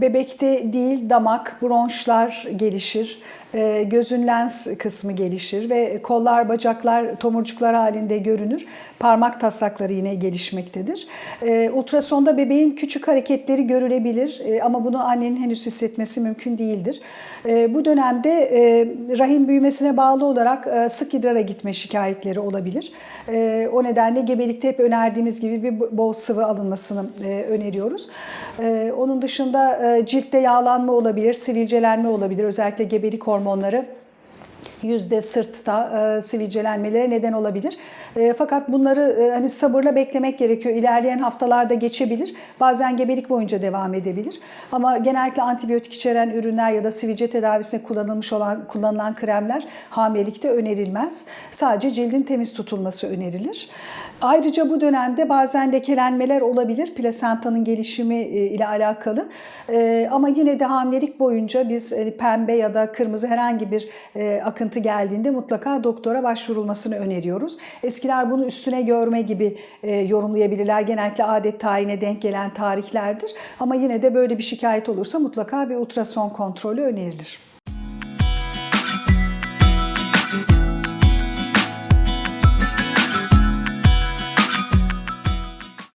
Bebekte değil damak, bronşlar gelişir. e, Gözün lens kısmı gelişir ve kollar, bacaklar tomurcuklar halinde görünür. Parmak taslakları yine gelişmektedir. E, Ultrasonda bebeğin küçük hareketleri görülebilir e, ama bunu annenin henüz hissetmesi mümkün değildir. Bu dönemde rahim büyümesine bağlı olarak sık idrara gitme şikayetleri olabilir. O nedenle gebelikte hep önerdiğimiz gibi bir bol sıvı alınmasını öneriyoruz. Onun dışında ciltte yağlanma olabilir, sivilcelenme olabilir. Özellikle gebelik hormonları yüzde sırtta e, sivilcelenmelere neden olabilir. E, fakat bunları e, hani sabırla beklemek gerekiyor. İlerleyen haftalarda geçebilir. Bazen gebelik boyunca devam edebilir. Ama genellikle antibiyotik içeren ürünler ya da sivilce tedavisinde kullanılmış olan kullanılan kremler hamilelikte önerilmez. Sadece cildin temiz tutulması önerilir. Ayrıca bu dönemde bazen lekelenmeler olabilir plasentanın gelişimi e, ile alakalı. E, Ama yine de hamilelik boyunca biz e, pembe ya da kırmızı herhangi bir akıntı geldiğinde mutlaka doktora başvurulmasını öneriyoruz. Eskiler bunu üstüne görme gibi yorumlayabilirler. Genellikle adet tayine denk gelen tarihlerdir. Ama yine de böyle bir şikayet olursa mutlaka bir ultrason kontrolü önerilir.